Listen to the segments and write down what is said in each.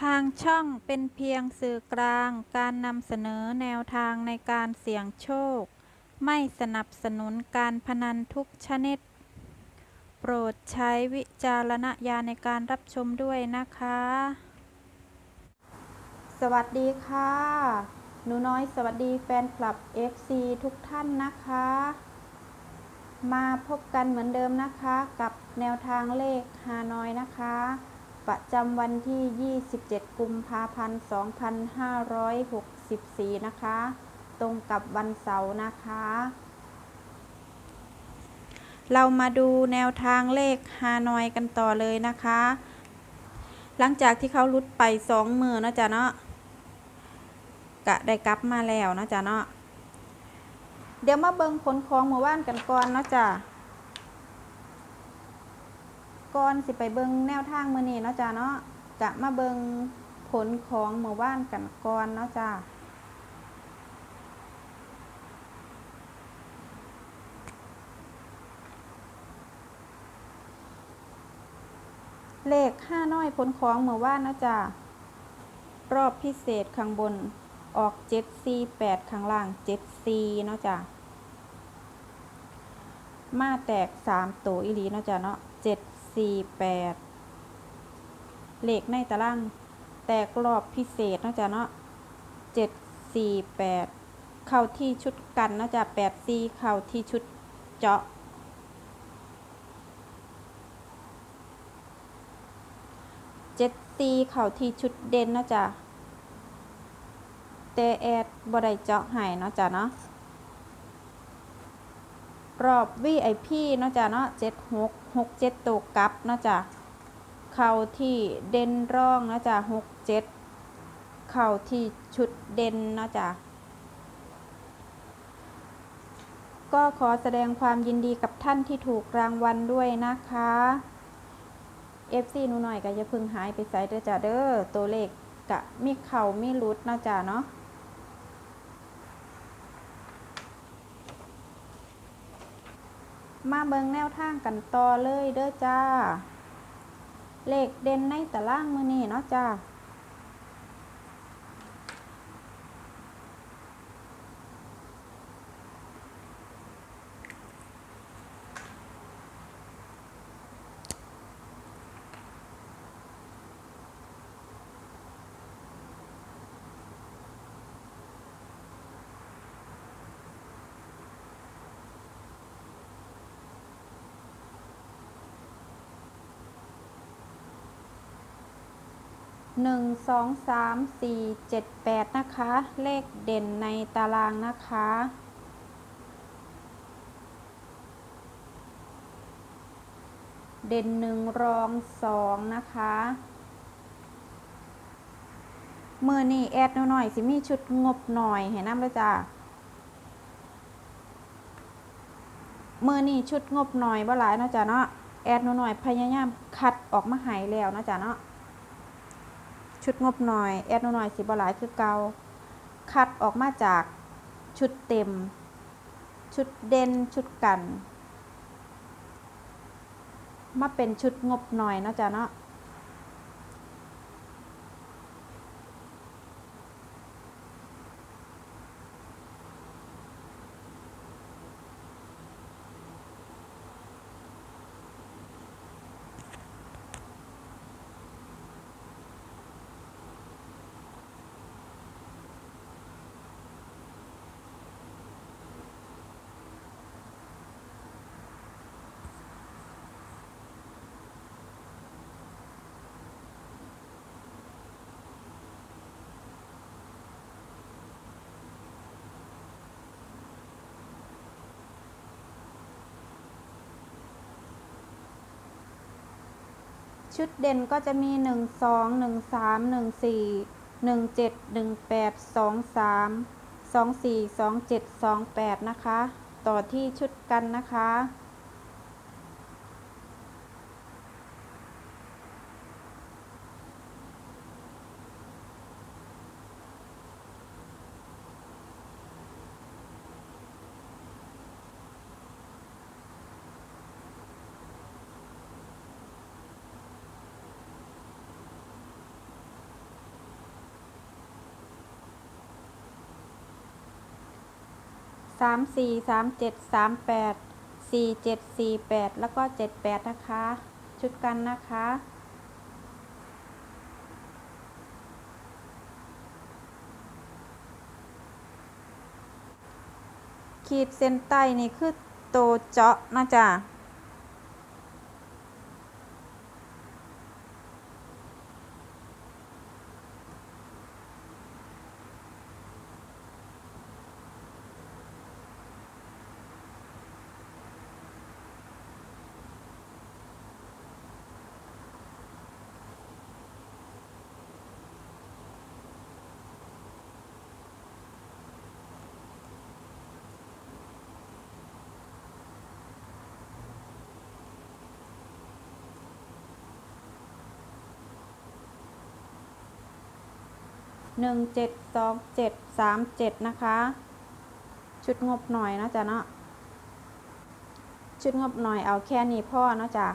ทางช่องเป็นเพียงสื่อกลางการนำเสนอแนวทางในการเสี่ยงโชค ไม่สนับสนุนการพนันทุกชนิด โปรดใช้วิจารณญาณในการรับชมด้วยนะคะ สวัสดีค่ะ หนูน้อยสวัสดีแฟนคลับ FC ทุกท่านนะคะ มาพบกันเหมือนเดิมนะคะ กับแนวทางเลขฮานอยนะคะ ประจำวันที่ 27 กุมภาพันธ์ 2564 นะคะ ตรงกับวันเสาร์นะคะ เรามาดูแนวทางเลขฮานอยกันต่อเลยนะคะ หลังจากที่เขาลุดไปสองมือนะจ๊ะเนาะกะได้กลับมาแล้วนะจ๊ะเนาะเดี๋ยวมาเบิงผลของหมู่บ้านกันก่อนเนาะจ้ะ ก่อนสิไปเบิงแนวทางมื้อนี้เนาะจ้ะเนาะกะมาเบิงผลของหมู่บ้านกันก่อนเนาะจ้ะเลขห้าน้อยผลของหมู่บ้านเนาะจ้ะรอบพิเศษข้างบนออกเจ็ดสี่แปดข้างล่างเจ็ดสี่เนาะจ้ะมาแตกสามตัวอีหลีเนาะจ้ะเนาะเจ็ด สี่แปดเลขในตาราง แตกรอบพิเศษนาะจ้ะเนาะเจ็ดสี่แปดเข้าที่ชุดกันนาะจ้ะแปดสี่เข้าที่ชุดเจาะเจ็ดซีเข่าที่ชุดเด่นนาะจ้ะแต่แอดบ่ได้เจาะห้เนาะจ้ะเนาะ รอบ VIP เนาะจ้ะเนาะเจ็ดหกหกเจ็ดตัวกลับเนาะจ้ะเข่าที่เด่นร่องเนาะจ้ะหกเจ็ดเข่าที่ชุดเด่นเนาะจ้ะก็ขอแสดงความยินดีกับท่านที่ถูกรางวัลด้วยนะคะ FC หนูหน่อยก็อย่าพึ่งหายไปใส่เด้อจ้าเด้อตัวเลขกะมีเข่ามีรุดเนาะจ้าเนาะ มาเบิงแนวทางกันต่อเลยเด้อจ้า เลขเด่นในตารางมือนี้เนาะจ้า หนึ่งสองสามสี่เจ็ดแปดนะคะ เลขเด่นในตารางนะคะ เด่นหนึ่งรองสองนะคะเมื่อนี่แอดหน่อยสิมีชุดงบหน่อยเห็นน้ำเลยจ้ามือนี่ชุดงบหน่อยบ่หลายเนาะจ้ะเนาะแอดหน่อยพยายามคัดออกมาหายแล้วเนาะจ้ะเนาะ ชุดงบหน่อย แอดหน่อยสิบหลายคือเกาคัดออกมาจากชุดเต็ม ชุดเด่นชุดกัน มาเป็นชุดงบหน่อยเนาะจ๊ะเนาะ ชุดเด่นก็จะมี 1 2 1 3 1 4 1 7 1 8 2 3 2 4 2 7 2 8 นะคะ ต่อที่ชุดกันนะคะ 3 4 3 7 3 8 4 7 4 8 แล้วก็ 7 8 นะคะ ชุดกันนะคะ ขีดเส้นใต้นี่คือโตเจาะนะจ๊ะ หนึ่งเจ็ดสองเจ็ดสามเจ็ดนะคะ ชุดงบหน่อยนะจ๊ะเนาะชุดงบหน่อยเอาแค่นี้พ่อเนาะจ๊ะ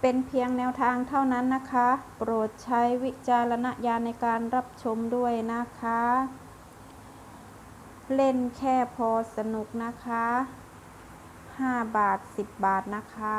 เป็นเพียงแนวทางเท่านั้นนะคะ โปรดใช้วิจารณญาณในการรับชมด้วยนะคะ เล่นแค่พอสนุกนะคะ 5 บาท 10 บาทนะคะ